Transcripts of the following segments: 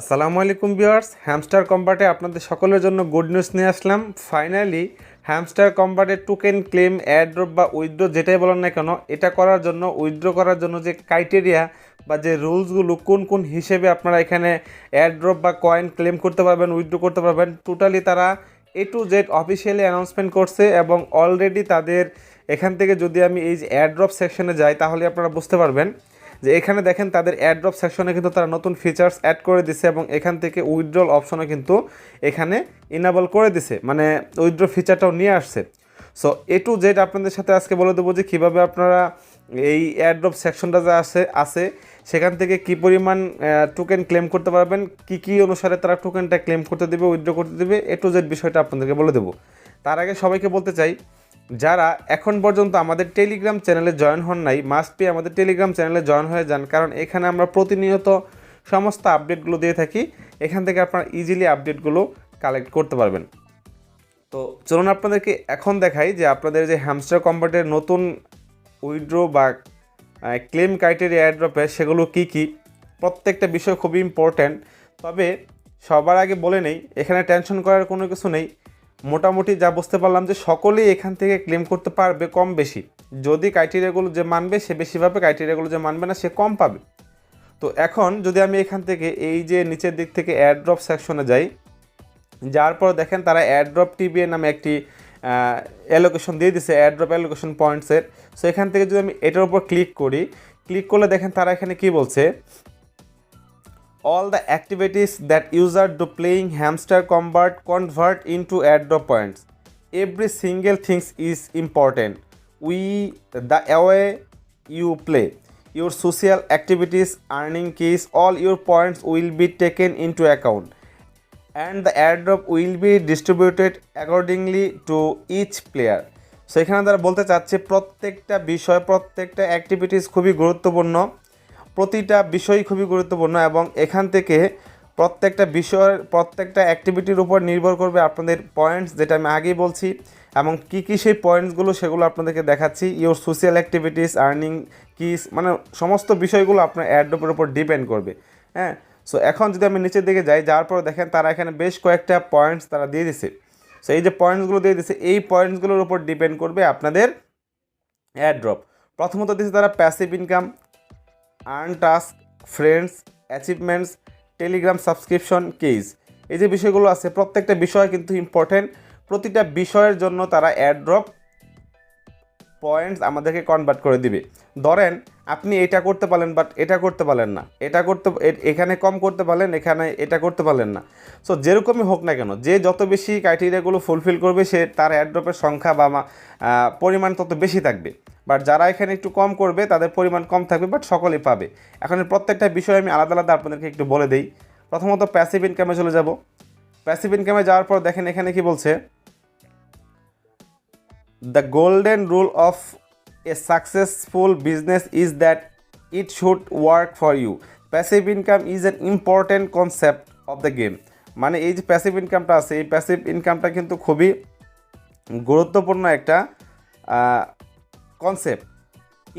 আসসালামু আলাইকুম viewers, hamster কম্বাটে আপনাদের সকলের জন্য গুড নিউজ নিয়ে আসলাম। ফাইনালি হ্যামস্টার কম্বাটে টোকেন ক্লেম অ্যাড্রপ বা উইথড্র যেটাই বলেন না কেন, এটা করার জন্য উইথড্র করার জন্য যে ক্রাইটেরিয়া বা যে রুলসগুলো কোন কোন হিসেবে আপনারা এখানে অ্যাড্রপ বা কয়েন ক্লেম করতে পারবেন উইথড্র করতে পারবেন টোটালি তারা A to Z officially announcement করছে এবং অলরেডি তাদের এখান থেকে যদি আমি এই যে অ্যাড্রপ সেকশনে যাই, তাহলে আপনারা বুঝতে পারবেন যে এখানে দেখেন তাদের অ্যাড্রপ সেকশনে কিন্তু তারা নতুন ফিচার্স অ্যাড করে দিছে এবং এখান থেকে উইথড্রল অপশনে কিন্তু এখানে ইনাবল করে দিছে মানে উইথড্র ফিচারটাও নিয়ে আসছে। সো এ টু জেড আপনাদের সাথে আজকে বলে দেবো যে কীভাবে আপনারা এই অ্যাড্রপ সেকশনটা যা আছে আছে, সেখান থেকে কি পরিমাণ টোকেন ক্লেম করতে পারবেন, কি কি অনুসারে তারা টোকেনটা ক্লেম করতে দেবে উইথড্র করতে দেবে এ টু জেড বিষয়টা আপনাদেরকে বলে দেবো। তার আগে সবাইকে বলতে চাই যারা এখন পর্যন্ত আমাদের টেলিগ্রাম চ্যানেলে জয়েন হন নাই মাস্ট বি আমাদের টেলিগ্রাম চ্যানেলে জয়েন হয়ে যান, কারণ এখানে আমরা প্রতিনিয়ত সমস্ত আপডেটগুলো দিয়ে থাকি। এখান থেকে আপনারা ইজিলি আপডেটগুলো কালেক্ট করতে পারবেন। তো চলুন আপনাদেরকে এখন দেখাই যে আপনাদের যে হ্যামস্টার কম্পার্টের নতুন উইড্রো বা ক্লেম ক্রাইটেরিয়া অ্যাড্রপে সেগুলো কি কি? প্রত্যেকটা বিষয় খুবই ইম্পর্ট্যান্ট তবে সবার আগে বলে নেই, এখানে টেনশন করার কোনো কিছু নেই। মোটামুটি যা বুঝতে পারলাম যে সকলেই এখান থেকে ক্লেম করতে পারবে কম বেশি। যদি ক্রাইটেরিয়াগুলো যে মানবে, সে বেশিভাবে ক্রাইটেরিয়াগুলো যে মানবে না, সে কম পাবে। তো এখন যদি আমি এখান থেকে এই যে নিচের দিক থেকে অ্যাড্রপ সেকশনে যাই, যার পর দেখেন তারা অ্যাড্রপ টিবি নামে একটি অ্যালোকেশন দিয়ে দিছে অ্যাড্রপ অ্যালোকেশন পয়েন্টসের সো এখান থেকে যদি আমি এটার উপর ক্লিক করি ক্লিক করলে দেখেন তারা এখানে কি বলছে? All the activities that user do playing hamster convert convert into airdrop points every single things is important we the way you play your social activities earning keys all your points will be taken into account and the airdrop will be distributed accordingly to each player so এখানে তারা বলতে চাচ্ছে প্রত্যেকটা বিষয় প্রত্যেকটা activities খুবই গুরুত্বপূর্ণ প্রতিটা বিষয়ই খুবই গুরুত্বপূর্ণ এবং এখান থেকে প্রত্যেকটা বিষয়ের, প্রত্যেকটা অ্যাক্টিভিটির উপর নির্ভর করবে আপনাদের পয়েন্টস যেটা আমি আগেই বলছি এবং কী কী সেই পয়েন্টসগুলো সেগুলো আপনাদেরকে দেখাচ্ছি। Your social activities earning keys মানে সমস্ত বিষয়গুলো আপনার অ্যাড্রপের উপর ডিপেন্ড করবে। হ্যাঁ? সো এখন যদি আমি নিচের দিকে যাই, যার পর দেখেন তারা এখানে বেশ কয়েকটা পয়েন্টস তারা দিয়ে দিছে। সো এই যে পয়েন্টসগুলো দিয়ে দিছে, এই পয়েন্টসগুলোর উপর ডিপেন্ড করবে আপনাদের অ্যাড্রপ প্রথমত দিচ্ছে তারা passive income earn task, friends, achievements, Telegram subscription, keys. এই যে বিষয়গুলো আছে, প্রত্যেকটা বিষয় কিন্তু ইম্পর্টেন্ট প্রতিটা বিষয়ের জন্য তারা অ্যাড্রপ পয়েন্টস আমাদেরকে কনভার্ট করে দিবে। ধরেন, আপনি এটা করতে পারেন বাট এটা করতে পারলেন না। এটা করতে এখানে কম করতে পারলেন, এখানে এটা করতে পারলেন না। সো যেরকমই হোক না কেন, যে যত বেশি ক্রাইটেরিয়াগুলো ফুলফিল করবে, সে তার অ্যাড্রপের সংখ্যা বা পরিমাণ তত বেশি থাকবে। বাট যারা এখানে একটু কম করবে, তাদের পরিমাণ কম থাকবে বাট সকলেই পাবে। এখন প্রত্যেকটা বিষয় আমি আলাদা আলাদা আপনাদেরকে একটু বলে দিই। প্রথমত প্যাসিভ ইনকামে চলে যাব। প্যাসিভ ইনকামে যাওয়ার পর দেখেন এখানে কি বলছে? The golden rule of a successful business is that it should work for you Passive income is an important concept of the game মানে এই যে প্যাসিভ ইনকামটা আছে, এই প্যাসিভ ইনকামটা কিন্তু খুবই গুরুত্বপূর্ণ একটা concept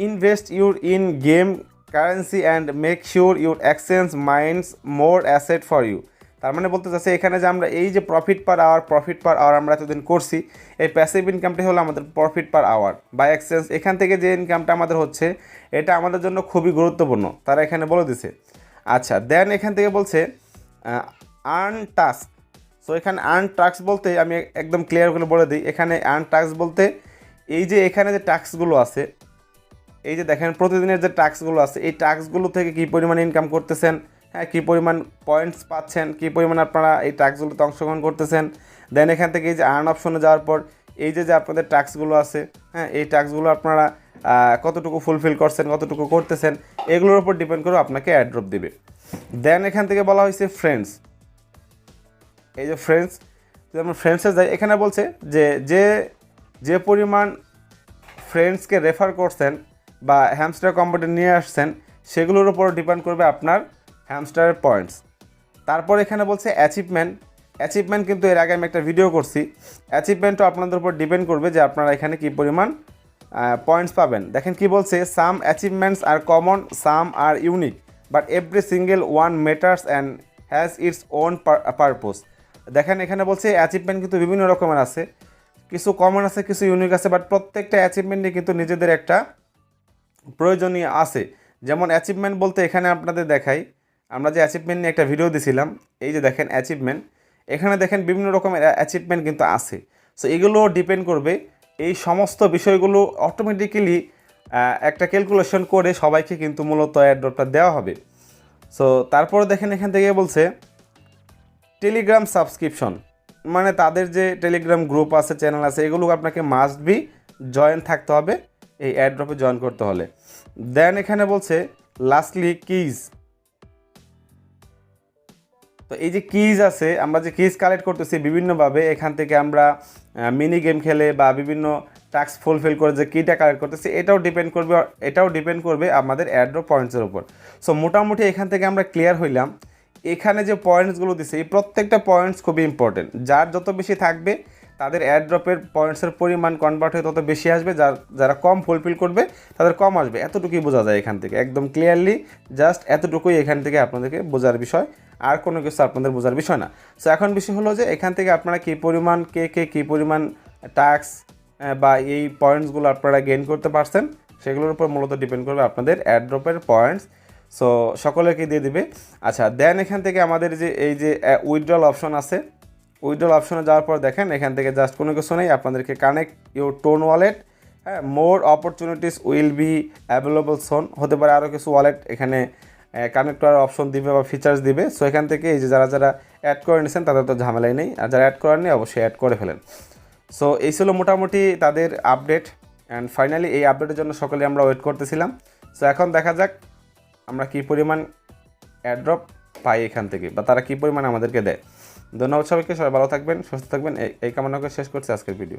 invest your in game currency and make sure your exchange minds more asset for you তার মানে বলতে চাচ্ছে এখানে যে আমরা এই যে profit per hour profit per hour আমরা এতদিন করছি, এই প্যাসিভ ইনকামটি হলো আমাদের প্রফিট পার আওয়ার বা এক্সচেঞ্জ এখান থেকে যে ইনকামটা আমাদের হচ্ছে, এটা আমাদের জন্য খুবই গুরুত্বপূর্ণ। তারা এখানে বলে দিছে। আচ্ছা দেন এখান থেকে বলছে আর্ন টাস্ক সো এখানে আর্ন টাস্ক বলতে আমি একদম ক্লিয়ার করে বলে দিই। এখানে আর্ন টাস্ক বলতে এই যে এখানে যে টাস্কগুলো আছে, এই যে দেখেন প্রতিদিনের যে টাস্কগুলো আছে, এই টাস্কগুলো থেকে কী পরিমাণ ইনকাম করতেছেন? হ্যাঁ কী পরিমাণ পয়েন্টস পাচ্ছেন? কী পরিমাণ আপনারা এই টাস্কগুলোতে অংশগ্রহণ করতেছেন? দেন এখান থেকে এই যে আর্ন অপশনে যাওয়ার পর, এই যে যে আপনাদের টাস্কগুলো আছে হ্যাঁ এই টাস্কগুলো আপনারা কতটুকু ফুলফিল করছেন, কতটুকু করতেছেন, এগুলোর উপর ডিপেন্ড করে আপনাকে অ্যাড্রপ দিবে। দেন এখান থেকে বলা হয়েছে ফ্রেন্ডস এই যে ফ্রেন্ডস আমরা ফ্রেন্ডসে যাই, এখানে বলছে যে যে যে পরিমাণ ফ্রেন্ডসকে রেফার করছেন বা হ্যামস্টার কম্পিউটে নিয়ে আসছেন, সেগুলোর উপর ডিপেন্ড করবে আপনার হ্যামস্টারের পয়েন্টস তারপর এখানে বলছে অ্যাচিভমেন্ট অ্যাচিভমেন্ট কিন্তু এর আগে আমি একটা ভিডিও করছি। অ্যাচিভমেন্টও আপনাদের উপর ডিপেন্ড করবে যে আপনারা এখানে কী পরিমাণ পয়েন্টস পাবেন। দেখেন কি বলছে some achievements are common some are unique but every single one matters and has its own purpose দেখেন এখানে বলছে অ্যাচিভমেন্ট কিন্তু বিভিন্ন রকমের আছে। কিছু কমন আছে, কিছু ইউনিক আছে বাট প্রত্যেকটা অ্যাচিভমেন্টই কিন্তু নিজেদের একটা প্রয়োজনীয় আছে। যেমন অ্যাচিভমেন্ট বলতে এখানে আপনাদের দেখাই, আমরা যে অ্যাচিভমেন্ট নিয়ে একটা ভিডিও দিছিলাম, এই যে দেখেন অ্যাচিভমেন্ট এখানে দেখেন বিভিন্ন রকমের অ্যাচিভমেন্ট কিন্তু আছে। সো এগুলো ডিপেন্ড করবে, এই সমস্ত বিষয়গুলো অটোমেটিক্যালি একটা ক্যালকুলেশন করে সবাইকে কিন্তু মূলত অ্যাড্রপটা দেওয়া হবে। সো তারপরে দেখেন এখান থেকে বলছে টেলিগ্রাম সাবস্ক্রিপশন মানে তাদের যে টেলিগ্রাম গ্রুপ আছে চ্যানেল আছে, এগুলো আপনাকে মাস্ট বি জয়েন থাকতে হবে, এই অ্যাড্রপে জয়েন করতে হলে। দেন এখানে বলছে লাস্টলি কিজ তো এই যে কিজ আছে, আমরা যে কিজ কালেক্ট করতেছি বিভিন্নভাবে, এখান থেকে আমরা মিনি গেম খেলে বা বিভিন্ন টাস্ক ফুলফিল করে যে কিটা কালেক্ট করতেছি, এটাও ডিপেন্ড করবে, এটাও ডিপেন্ড করবে আমাদের অ্যাড্রপ পয়েন্টসের উপর। সো মোটামুটি এখান থেকে আমরা ক্লিয়ার হইলাম। এখানে যে পয়েন্টসগুলো দিছে, এই প্রত্যেকটা পয়েন্টস খুবই ইম্পর্টেন্ট যার যত বেশি থাকবে, তাদের অ্যাড্রপের পয়েন্টসের পরিমাণ কনভার্ট হয়ে তত বেশি আসবে, যার, যারা কম ফুলফিল করবে, তাদের কম আসবে। এতটুকুই বোঝা যায় এখান থেকে। একদম ক্লিয়ারলি জাস্ট এতটুকুই এখান থেকে আপনাদেরকে বোঝার বিষয়। আর কোনো কিছু আপনাদের বোঝার বিষয় না। সো এখন বিষয় হলো যে, এখান থেকে আপনারা কী পরিমাণ, কে কে, কী পরিমাণ ট্যাক্স বা এই পয়েন্টসগুলো আপনারা গেইন করতে পারছেন, সেগুলোর উপর মূলত ডিপেন্ড করবে আপনাদের অ্যাড্রপের পয়েন্টস সো সকলেকে দিয়ে দিবে। আচ্ছা দেন এখান থেকে আমাদের যে এই যে উইথড্রল অপশন আছে উইথড্রল অপশনে যাওয়ার পর দেখেন, এখান থেকে জাস্ট কোনো কিছু নেই, আপনাদেরকে কানেক্ট ইউর টোন ওয়ালেট হ্যাঁ more opportunities will be available soon হতে পারে আরও কিছু ওয়ালেট এখানে কানেক্ট করার অপশন দিবে বা ফিচার্স দিবে। সো এখান থেকে এই যে যারা যারা অ্যাড করে নিয়েছেন তাদের তো ঝামেলাই নেই। আর যারা অ্যাড করার নেই, অবশ্যই অ্যাড করে ফেলেন। সো এই ছিল মোটামুটি তাদের আপডেট অ্যান্ড ফাইনালি এই আপডেটের জন্য সকলে আমরা ওয়েট করতেছিলাম। সো এখন দেখা যাক আমরা কি পরিমাণ অ্যাড্রপ পাই এখান থেকে? বা তারা কী পরিমাণ আমাদেরকে দেয়? ধন্যবাদ সবাইকে, সবাই ভালো থাকবেন, সুস্থ থাকবেন। এই- এই কামনা করে শেষ করছে আজকের ভিডিও